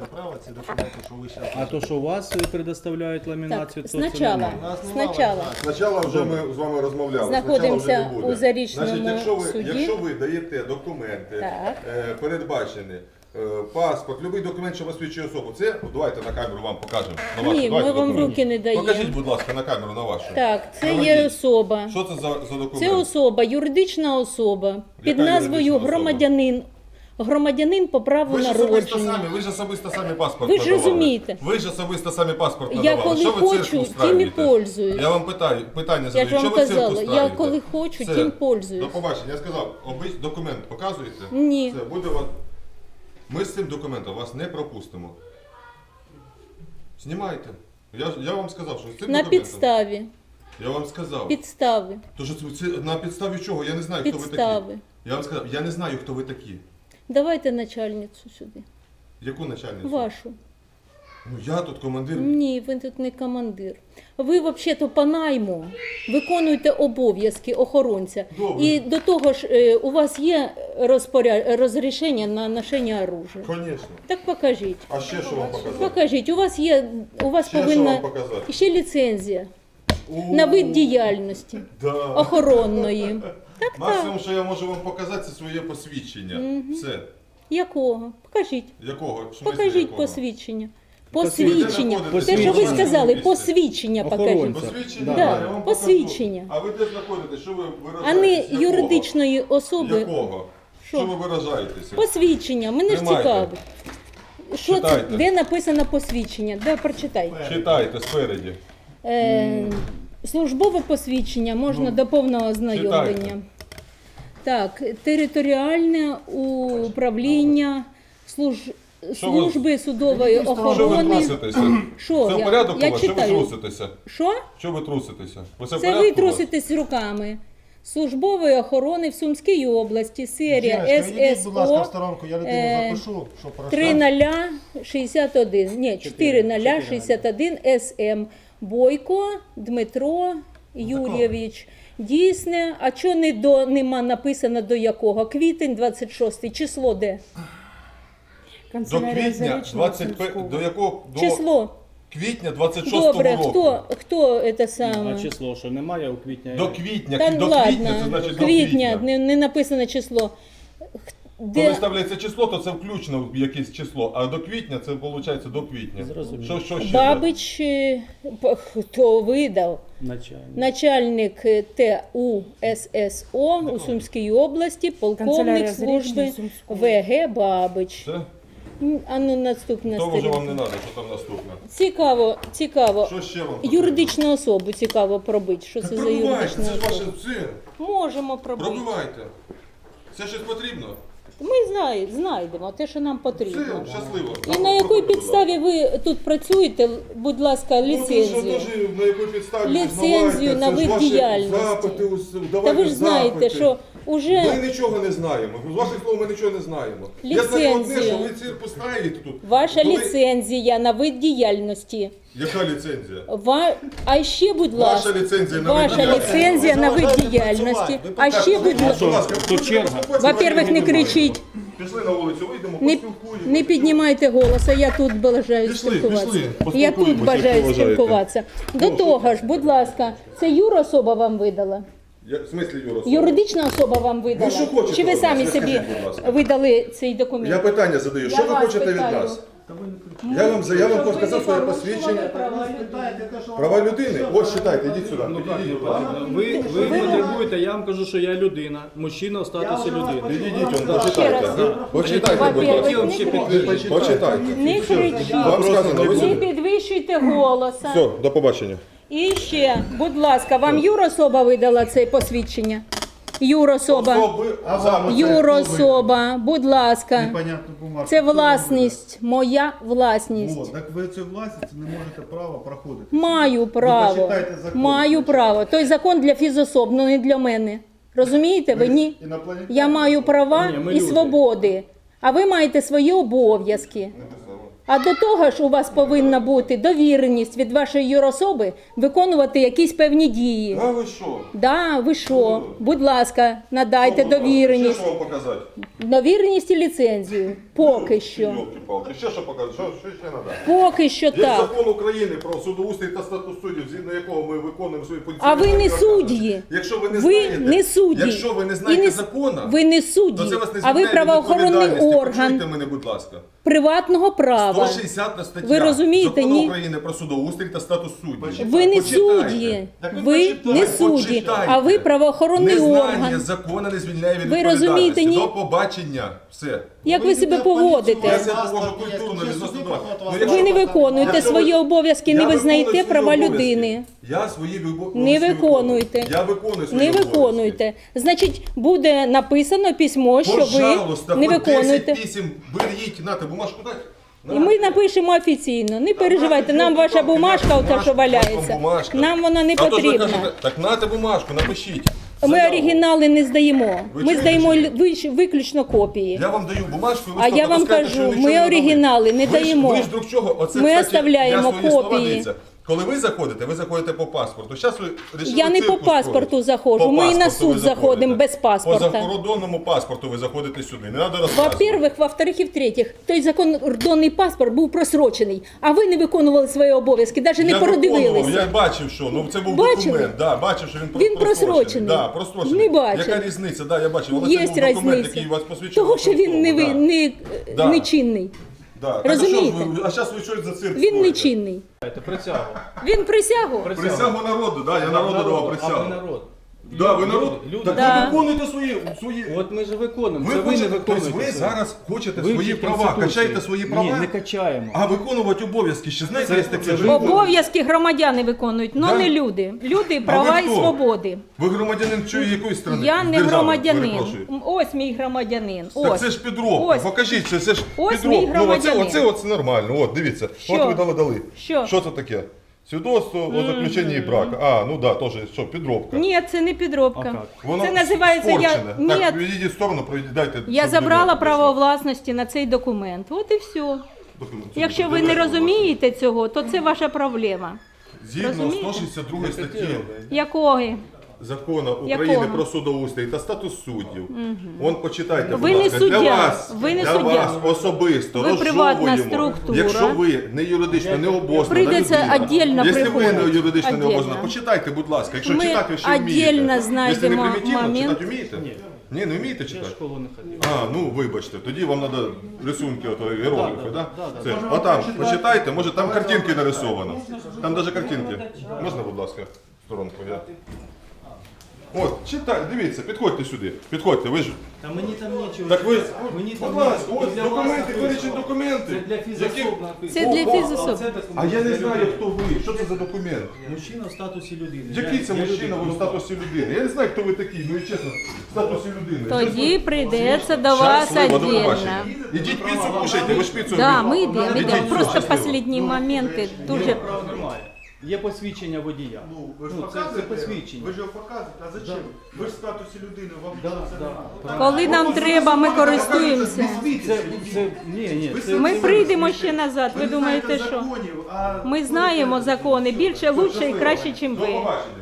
маєте право ці документи, що ви зараз. А то, що у вас предоставляють Так, ламінацію, то нормально. У нас немає спочатку. знаку. Спочатку вже ми з вами розмовляли. Знаходимося спочатку вже не буде. у Зарічному Значить, якщо ви, суді. Якщо ви даєте документи, Так. е, передбачені, е, паспорт, будь-який документ, що посвідчує особу, це давайте на камеру вам покажемо. На вашу. Ні, Давайте ми вам документ. руки не даємо. Покажіть, будь ласка, на камеру на вашу. Так, це Проведіть. є особа. Що це за, за документ? Це особа, юридична особа під Яка назвою юридична особа? громадянин. Громадянин по праву Ви ж особисто народження. самі, ви ж особисто самі паспорт Ви ж надавали. розумієте. Ви ж особисто самі паспорт Я надавали. коли що ви хочу, цирк тим і устраиваєте? пользуюсь. Я вам питаю, питання Я задаю, ж вам що ви цирк казала, я коли хочу, Все. тим пользуюсь. До побачення. Я сказав, обич... документ показуєте? Ні. Все, буде вас... Ми з цим документом вас не пропустимо. Знімайте. Я, ж- я вам сказав, що з цим На документом... підставі. Я вам сказав. Підстави. То, що це, це на підставі чого? Я не знаю, хто ви Підстави. такі. Я вам сказав, я не знаю, хто ви такі. Давайте начальницю сюди. Яку начальницю? Вашу. Ну я тут командир. Ні, ви тут не командир. Ви взагалі-то по найму виконуєте обов'язки охоронця. Добре. І до того ж, е, у вас є розпоряд... розрішення на ношення оружия. Звісно. Так покажіть. А ще що вам показати? Покажіть, у вас є, у вас Ще що повинна вам показати? ще ліцензія У, на вид діяльності Да. охоронної. Максимум, що я можу вам показати, це своє посвідчення. Все. Якого? Покажіть. Якого? В смислі Покажіть якого? посвідчення. Посвідчення. Те, що ви сказали, Посвідчення. покажіть. Охоронця. Посвідчення? Да, я вам посвідчення. А ви де знаходитесь? Що ви А не Якого? юридичної особи. Якого? Що? Що ви виражаєтеся? Посвідчення. Мене ж Тримайте. цікавить. Що це? Читайте. Де написано посвідчення? Да, прочитай. Читайте спереді. Е, службове посвідчення можна Ну, до повного ознайомлення. читайте. Так, територіальне управління служ... Що ви- служби судової Що ви охорони. труситеся? Що? Це в Я- порядку я у вас? Що ви читаю. труситеся? Що? Що ви труситеся? В Це порядку ви у вас? труситесь руками. Службової охорони в Сумській області, серія Жіночка, будь ласка, в ССО сторонку, я людину е, запишу, що пройшла. 3061. Ні, 4061 СМ. Бойко Дмитро Юрійович. Дійсне, а чого не до нема написано до якого? Квітень 26 число де? До квітня Зарічного 25... До якого? До Число. квітня 26 Добре, року. хто, хто це саме? А число, що немає у квітня? До квітня. Та до ладно, квітня, це значить до квітня, квітня. не, не написано число. Коли Де, ставляється число, то це включно в якесь число, а до квітня це виходить до квітня. Зрозуміло. Що, що ще? Бабич, е, п- хто видав? Начальник. Начальник е, ТУ ССО у Сумській області, полковник Канцелярія служби Сумської. ВГ Бабич. Це? М, А ну наступна То вже вам не сторінка. треба, що там наступне. Цікаво, цікаво. Що ще вам потрібно? Юридичну особу цікаво пробити. Що Та це за пробивайте, юридична це ж ваше це. Можемо пробити. Пробивайте. Це щось потрібно? Ми знай- знайдемо те, що нам Все, потрібно. щасливо. І на якій підставі ви тут працюєте, будь ласка, ліцензію? Ну, то ж на якій підставі Ліцензію на вид діяльності. Запити, Та ви ж знаєте, що уже Ми нічого не знаємо. З ваших слов ми нічого не знаємо. Я знаю одне, що ви цирк устраїте тут. ваша Коли- ліцензія на вид діяльності. Яка ліцензія? Ва... А ще, будь Ваша ласка, ліцензія на ваша ліцензія на вид діяльності. А ще, будь ласка, Будь ласка, то черга. во-первых, не кричіть, Пішли на вулицю, вийдемо, не, поспілкуємося. не піднімайте голоса, я тут бажаю Пішли, спілкуватися. пішли, Я тут бажаю вважаєте. спілкуватися. До того ж, будь ласка, це юра особа вам видала? Я, в смислі, Юра? Юридична особа вам видала? що хочете Чи ви від самі Ви собі скажіть, будь ласка. видали цей документ? Я питання задаю. Я Що ви вас хочете від питаю. нас? Я вам, за- я вам Щоб ви не своє порушували посвідчення. права Ви людини. Права? Ось читайте, йдіть сюди. Ну, Підійдіть, будь ласка. Ви, ви потребуєте, я вам кажу, що я людина, мужчина в статусі людини. Підійдіть, он, почитайте. Раз. Почитайте, будь ласка. не ще підтвердити. Почитайте. Не кричіть. Вам сказано, ви Не сюди. підвищуйте голоса. Все, до побачення. І ще, будь ласка, вам юрособа видала це посвідчення? Юрособа. Особи, А вам оце Юрособа, будь ласка. Непонятну бумажку. Це власність, моя власність. От, так ви цю власність не можете право проходити. Маю право. почитайте закон. Маю право. Той закон для фізособ, ну не для мене. Розумієте ви? Ні. Інопланетяни. Я маю права Ні, ми і люди. свободи, а ви маєте свої обов'язки. А до того ж у вас повинна бути довіреність від вашої юрособи виконувати якісь певні дії. А ви що? Да, ви що? Будь ласка, надайте Що, будь довіреність. Що вам показати? Довіреність і ліцензію. Поки що. Йолки-палки, ще що показати? Що, що ще треба? Поки що Є так. закон України про судоустрій та статус суддів, згідно якого ми виконуємо свої поліцейські А ви не судді. Якщо ви не Ви знаєте, не судді. якщо ви не І знаєте не- закона, Ви не то судді, це вас не а ви звільняє від правоохоронний відповідальності. орган Почуйте мене, будь ласка. приватного права. 160 стаття Ви розумієте, Закону ні? України про судоустрій та статус суддів. Ви не Почитайте. судді, Так ви ви почитайте, не судді, Почитайте. а ви правоохоронний Незнання орган. закону не звільняє від Ви відповідальності. розумієте, ні? До побачення. Все. Як ви себе Я поводите? себе поводжу культурно відносно до вас. Ну, якщо- Ви не виконуєте Якщо ви- свої обов'язки, Я не виконую визнаєте свої права обов'язки. людини. Я свої обов'язки Не виконуєте. Я виконую свої Не обов'язки. виконуєте. Значить, буде написано письмо, що Пожалуйста, ви не хоч 10 виконуєте. писем беріть, нате, бумажку дайте. І ми напишемо офіційно. Не переживайте, нам ваша бумажка, ота, що валяється. Нам вона не потрібна. Так нате бумажку, напишіть. Ми Заяву. оригінали не здаємо. Ви Ми чуєте, здаємо чи лю- виключно копії. Я вам даю бумажку, і ви А я вам скажете, що кажу, нічого ми оригінали не Ви ж- даємо. Ви ж друг чого? Оце, Ми оставляємо копії. дивіться. Коли ви заходите, ви заходите по паспорту. Зараз ви вирішили Я не по паспорту устроїти. заходжу, По ми і на паспорту суд ви заходите. заходимо без паспорта. По закордонному паспорту ви заходите сюди. Не треба розказувати. Во-первых, во-вторых і в-третіх, той закордонний паспорт був просрочений, а ви не виконували свої обов'язки, навіть не виконував, я бачив, що ну це був Бачили? документ. Да, бачив, що він, Він просрочений. Да, просрочений. Не бачив. Яка різниця? Да, я бачив. Але Є це був документ, різниця. який вас посвідчив. Того, що він не, ви- Да. не, Да. Розумієте? Так, а що ви- А зараз ви щось за цирк Він не чинний. Присягу. Він присягу. Присягу народу, да, я народу давав А ви присягу. народ. Да, ви народ. Люди. Так Да. ви виконуєте свої, свої От ми ж виконуємо. Ви Це ви не хочете, тобто виконуєте. ви це. зараз хочете свої Вивчіть права, Конституцію. качаєте свої права, Ні, не качаємо. а виконувати обов'язки ще знаєте, Це- є таке це ж. ви- Обов'язки громадяни виконують, але Да? не люди. Люди, права і хто? свободи. Ви громадянин чої якої страни? Я не Держави, громадянин. перепрошую. Ось мій громадянин. Так Ось. це ж підробка. Ось. Покажіть, це, це ж Ось підробка. мій Ну, оце, громадянин. оце, оце нормально. От, дивіться. Що? От ви дали дали. Що? Що це таке? Свідоцтво о заключенні брака. А, ну да, теж що, підробка. Ні, це не А підробка. як? Воно Це називається я. Ні, Так, відійдіть в сторону, пройдіть, дайте. я щоб забрала людина право пройшла. власності на цей документ. От і все. Документ. Якщо ви не розумієте цього, то це ваша проблема. Згідно Розумієте? 162 статті Якої? Закону України Якого? про судоустрій та статус суддів. Вон почитайте, Ви будь не ласка, суддя, для вас, ви не для суддя. вас особисто Ви приватна розжовуємо. структура. Якщо ви не юридично не обознана Прийдеться людина, отдельно якщо ви не приходити. юридично не Отдельно. обознана, почитайте, будь ласка. Якщо Ми читати ви ще вмієте. отдельно Якщо не примітивно, момент. читати вмієте? Ні. Ні, не вмієте Я в читати? школу не ходив. А, ну вибачте, тоді вам треба рисунки, ото, іерогліфи, Да, да? Це. Отам, Можна почитайте, може там картинки нарисовано. Там навіть картинки. Можна, будь ласка, сторонку? Я... От, читайте, дивіться, підходьте сюди. Підходьте, ви ж. Та мені там нічого. Так ви, Мені там ласка, нічого. ось Для вас документи, написано. документи. Це для фізособ написано. Це для фізособ. це документ А я не знаю, хто ви. Що це за документ? Мужчина в статусі людини. Який це я мужчина, ви в статусі людини? Я не знаю, хто ви такий, ну і чесно, в статусі людини. Тоді прийдеться до вас Щасливо, до отдельно. Ідіть піцу кушайте, ви ж піцу Да, любите. ми йдемо, йдемо. Просто щасливо. останні моменти дуже. Немає. Є посвідчення водія. Ну, ви ж Ну, це, це показуєте, посвідчення. ви ж його показуєте, а зачем? Ви ж в статусі людини, вам Да, це да. треба. Коли нам треба, ми користуємося. Це, це, ні, ні, це, Ми прийдемо ще назад. Ви не думаєте, що? а Ми знаємо закони більше, лучше і краще, ніж До ви. побачення.